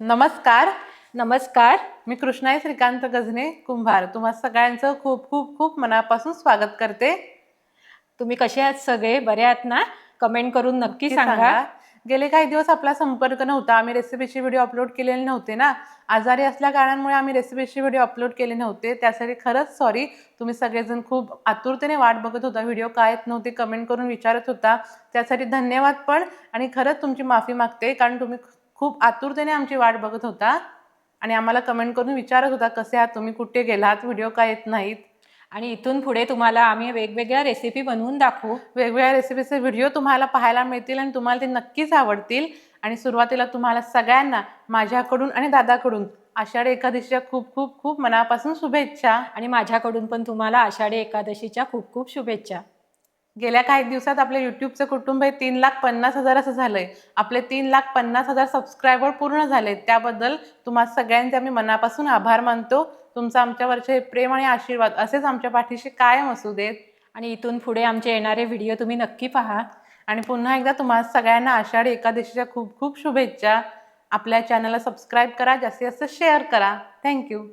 नमस्कार. नमस्कार. मी कृष्णाई श्रीकांत गजने कुंभार. तुम्हा सगळ्यांचं खूप खूप खूप मनापासून स्वागत करते. तुम्ही कसे आहात सगळे? बरे आहात ना? कमेंट करून नक्की नक्की सांगा. गेले काही दिवस आपला संपर्क नव्हता. आम्ही रेसिपीचे व्हिडिओ अपलोड केलेले नव्हते ना? आजारी असल्या कारणामुळे आम्ही रेसिपीचे व्हिडिओ अपलोड केले नव्हते. त्यासाठी खरंच सॉरी तुम्ही सगळेजण खूप आतुरतेने वाट बघत होता. व्हिडिओ काय येत नव्हते कमेंट करून विचारत होता. त्यासाठी धन्यवाद पण. आणि खरंच तुमची माफी मागते. कारण तुम्ही खूप आतुरतेने आमची वाट बघत होता आणि आम्हाला कमेंट करून विचारत होता कसे आहात तुम्ही? कुठे गेलात? व्हिडिओ काय येत नाहीत? आणि इथून पुढे तुम्हाला आम्ही वेगवेगळ्या रेसिपी बनवून दाखवू. वेगवेगळ्या रेसिपीचे व्हिडिओ तुम्हाला पाहायला मिळतील आणि तुम्हाला ते नक्कीच आवडतील. आणि सुरुवातीला तुम्हाला सगळ्यांना माझ्याकडून आणि दादाकडून आषाढी एकादशीच्या खूप खूप खूप मनापासून शुभेच्छा. आणि माझ्याकडून पण तुम्हाला आषाढी एकादशीच्या खूप खूप शुभेच्छा. गेल्या काही दिवसात आपल्या युट्यूबचं कुटुंब हे तीन लाख पन्नास हजार असं झालंय. आपले तीन लाख पन्नास हजार सबस्क्रायबर पूर्ण झाले त्याबद्दल तुम्हा सगळ्यांचे आम्ही मनापासून आभार मानतो. तुमचं आमच्यावरचे हे प्रेम आणि आशीर्वाद असेच आमच्या पाठीशी कायम असू देत. आणि इथून पुढे आमचे येणारे व्हिडिओ तुम्ही नक्की पहा. आणि पुन्हा एकदा तुम्हा सगळ्यांना आषाढी एकादशीच्या खूप खूप शुभेच्छा. आपल्या चॅनलला सबस्क्राईब करा जास्तीत जास्त शेअर करा. थँक्यू